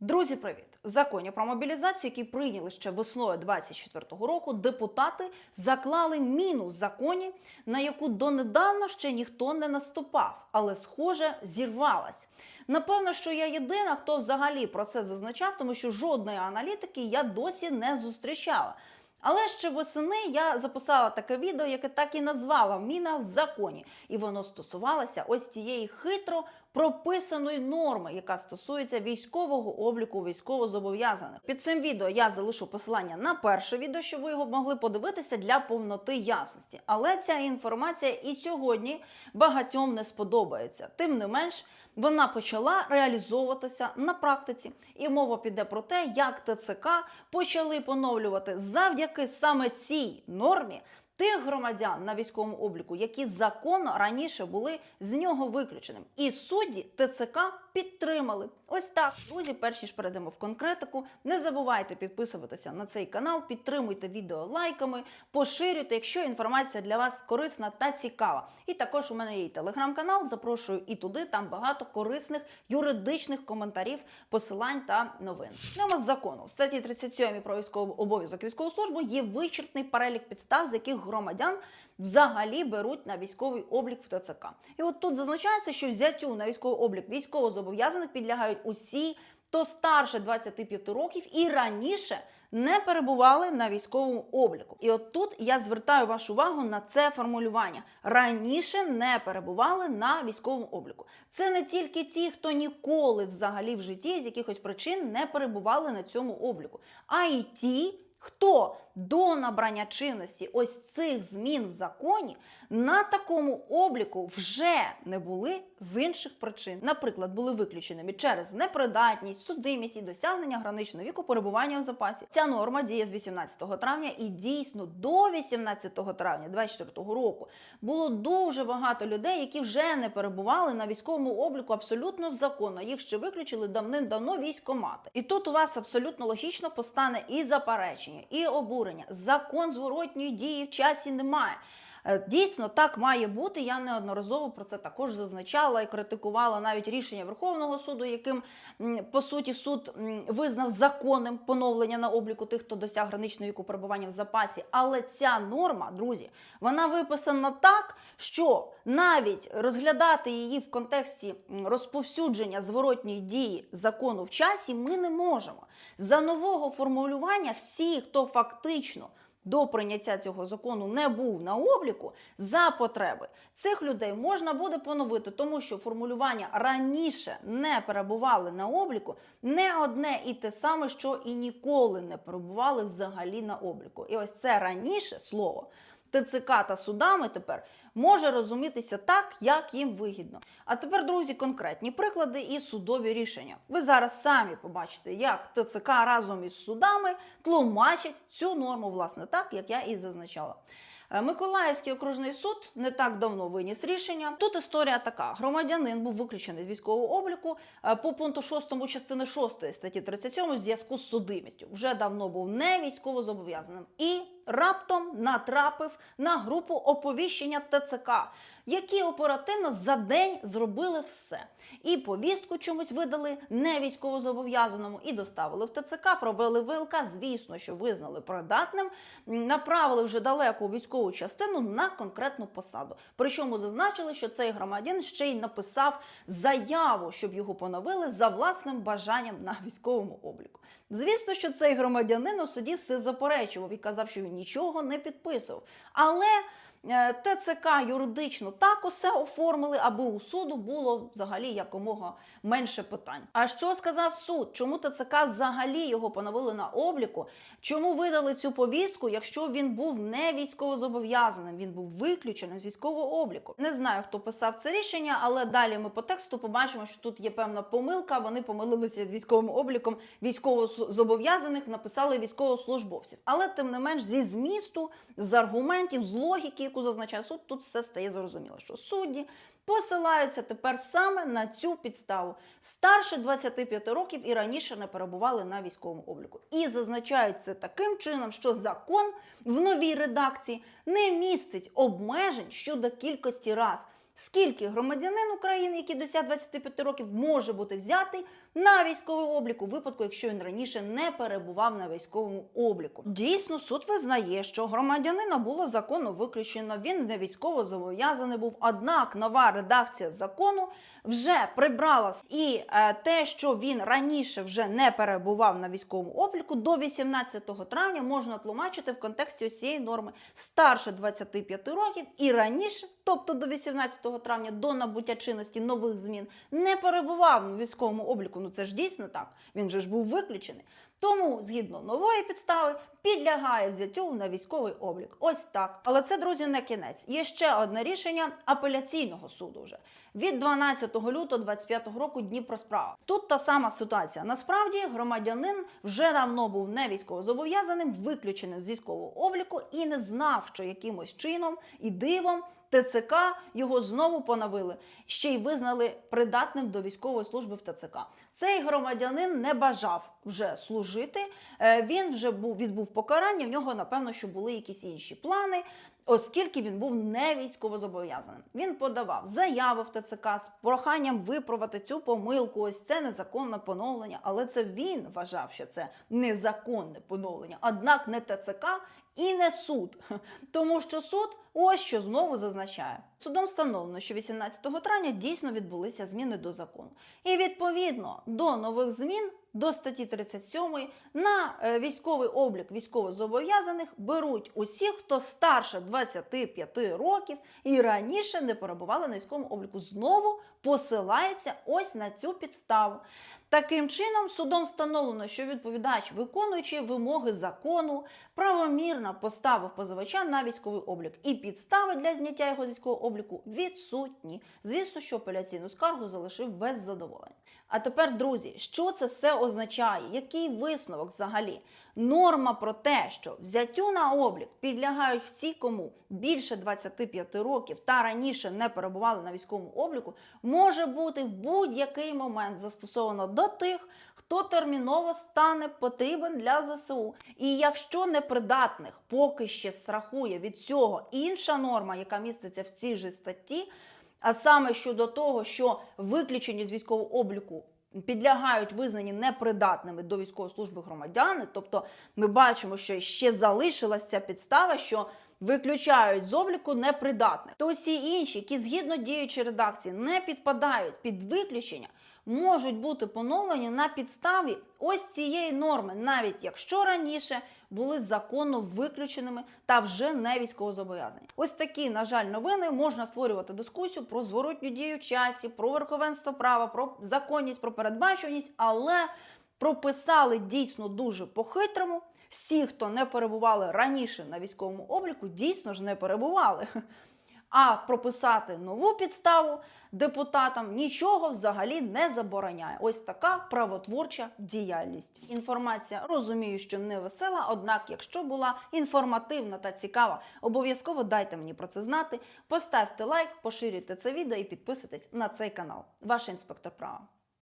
Друзі, привіт! В законі про мобілізацію, який прийняли ще весною 24-го року, депутати заклали міну в законі, на яку донедавна ще ніхто не наступав, але, схоже, зірвалась. Напевно, що я єдина, хто взагалі про це зазначав, тому що жодної аналітики я досі не зустрічала. Але ще восени я записала таке відео, яке так і назвала Міна в законі, і воно стосувалося ось цієї хитро прописаної норми, яка стосується військового обліку військовозобов'язаних. Під цим відео я залишу посилання на перше відео, щоб ви його могли подивитися для повноти ясності. Але ця інформація і сьогодні багатьом не сподобається. Тим не менш, вона почала реалізовуватися на практиці, і мова піде про те, як ТЦК почали поновлювати завдяки саме цій нормі. Тих громадян на військовому обліку, які законно раніше були з нього виключеним, і судді ТЦК підтримали. Ось так, друзі. Перш ніж перейдемо в конкретику, не забувайте підписуватися на цей канал, підтримуйте відео лайками, поширюйте, якщо інформація для вас корисна та цікава. І також у мене є і телеграм-канал. Запрошую і туди. Там багато корисних юридичних коментарів, посилань та новин. Немо з закону в статті 37 про військовий обов'язок військову службу є вичерпний перелік підстав, з яких громадян взагалі беруть на військовий облік в ТЦК. І от тут зазначається, що взяттю на військовий облік військовозобов'язаних підлягають усі, хто старше 25 років і раніше не перебували на військовому обліку. І от тут я звертаю вашу увагу на це формулювання. Раніше не перебували на військовому обліку. Це не тільки ті, хто ніколи взагалі в житті з якихось причин не перебували на цьому обліку, а й ті. Хто до набрання чинності ось цих змін в законі на такому обліку вже не були з інших причин, наприклад, були виключеними через непридатність, судимість і досягнення граничного віку перебування в запасі. Ця норма діє з 18 травня і дійсно до 18 травня 2024 року було дуже багато людей, які вже не перебували на військовому обліку абсолютно законно. Їх ще виключили давним-давно військомати. І тут у вас абсолютно логічно постане і заперечення, і обурення. Закон зворотньої дії в часі немає. Е, Дійсно, так має бути. Я неодноразово про це також зазначала і критикувала навіть рішення Верховного суду, яким по суті суд визнав законним поновлення на обліку тих, хто досяг граничного віку перебування в запасі. Але ця норма, друзі, вона виписана так, що навіть розглядати її в контексті розповсюдження зворотньої дії закону в часі ми не можемо. За нового формулювання всі, хто фактично до прийняття цього закону не був на обліку за потреби цих людей можна буде поновити, тому що формулювання раніше не перебували на обліку не одне і те саме, що і ніколи не перебували взагалі на обліку. І ось це раніше слово. ТЦК та судами тепер може розумітися так, як їм вигідно. А тепер, друзі, конкретні приклади і судові рішення. Ви зараз самі побачите, як ТЦК разом із судами тлумачать цю норму, власне, так, як я і зазначала. Е, Миколаївський окружний суд не так давно виніс рішення. Тут історія така: громадянин був виключений з військового обліку е, по пункту 6 частини 6 статті 37 в зв'язку з судимістю. Вже давно був не військовозобов'язаним і раптом натрапив на групу оповіщення ТЦК, які оперативно за день зробили все. І повістку чомусь видали не військовозобов'язаному і доставили в ТЦК, провели ВЛК, звісно, що визнали придатним, направили вже далеко у військову частину на конкретну посаду. Причому зазначили, що цей громадян ще й написав заяву, щоб його поновили за власним бажанням на військовому обліку. Звісно, що цей громадянин у суді все заперечував і казав, що він нічого не підписував. Але ТЦК юридично так усе оформили, аби у суду було взагалі якомога менше питань. А що сказав суд? Чому ТЦК взагалі його поновили на обліку? Чому видали цю повістку, якщо він був не військовозобов'язаним? Він був виключеним з військового обліку. Не знаю, хто писав це рішення, але далі ми по тексту побачимо, що тут є певна помилка. Вони помилилися з військовим обліком військовозобов'язаних, написали військовослужбовців. Але тим не менш, зі змісту, з аргументів, з логіки, яку зазначає суд, тут все стає зрозуміло, що судді посилаються тепер саме на цю підставу. Старше 25 років і раніше не перебували на військовому обліку. І зазначають це таким чином, що закон в новій редакції не містить обмежень щодо кількості раз. Скільки громадянин України, який досяг 25 років, може бути взятий на військовий облік у випадку, якщо він раніше не перебував на військовому обліку. Дійсно, суд визнає, що громадянина було законно виключено. Він не військово зобов'язаний був. Однак нова редакція закону вже прибрала і е, те, що він раніше вже не перебував на військовому обліку, до 18 травня можна тлумачити в контексті цієї норми старше 25 років і раніше, тобто до 18 травня, до набуття чинності нових змін, не перебував в військовому обліку. Ну це ж дійсно так. Він же ж був виключений. Тому, згідно нової підстави, підлягає взяттю на військовий облік. Ось так. Але це, друзі, не кінець. Є ще одне рішення апеляційного суду вже від 12 лютого 25 року Дніпросправа. Тут та сама ситуація. Насправді громадянин вже давно був не військовозобов'язаним, виключеним з військового обліку і не знав, що якимось чином і дивом. ТЦК його знову поновили, ще й визнали придатним до військової служби в ТЦК. Цей громадянин не бажав вже служити. Е, Він вже був відбув покарання. В нього напевно, що були якісь інші плани, оскільки він був не військовозобов'язаним. Він подавав заяви в ТЦК з проханням виправити цю помилку. Ось це незаконне поновлення, але це він вважав, що це незаконне поновлення. Однак не ТЦК і не суд, тому що суд ось що знову зазначає. Судом встановлено, що 18 травня дійсно відбулися зміни до закону. І відповідно до нових змін до статті 37 на е, військовий облік військовозобов'язаних беруть усіх, хто старше 25 років і раніше не перебували на військовому обліку. Знову посилається ось на цю підставу. Таким чином, судом встановлено, що відповідач, виконуючи вимоги закону, правомірно поставив позивача на військовий облік, і підстави для зняття його з військового обліку відсутні. Звісно, що апеляційну скаргу залишив без задоволення. А тепер, друзі, що це все означає? Який висновок взагалі? Норма про те, що взяттю на облік підлягають всі, кому більше 25 років та раніше не перебували на військовому обліку, може бути в будь-який момент застосовано до тих, хто терміново стане потрібен для ЗСУ. І якщо непридатних поки ще страхує від цього інша норма, яка міститься в цій же статті, а саме щодо того, що виключені з військового обліку підлягають визнані непридатними до військової служби громадяни. Тобто ми бачимо, що ще залишилася підстава, що виключають з обліку непридатних. То всі інші, які згідно діючої редакції не підпадають під виключення, можуть бути поновлені на підставі ось цієї норми, навіть якщо раніше були законно виключеними та вже не військовозобов'язані. Ось такі, на жаль, новини можна створювати дискусію про зворотню дію в часі, про верховенство права, про законність, про передбачуваність, але прописали дійсно дуже по-хитрому. Всі, хто не перебували раніше на військовому обліку, дійсно ж не перебували. А прописати нову підставу депутатам нічого взагалі не забороняє. Ось така правотворча діяльність. Інформація розумію, що не весела, однак, якщо була інформативна та цікава, обов'язково дайте мені про це знати. Поставте лайк, поширюйте це відео і підписуйтесь на цей канал. Ваш інспектор права.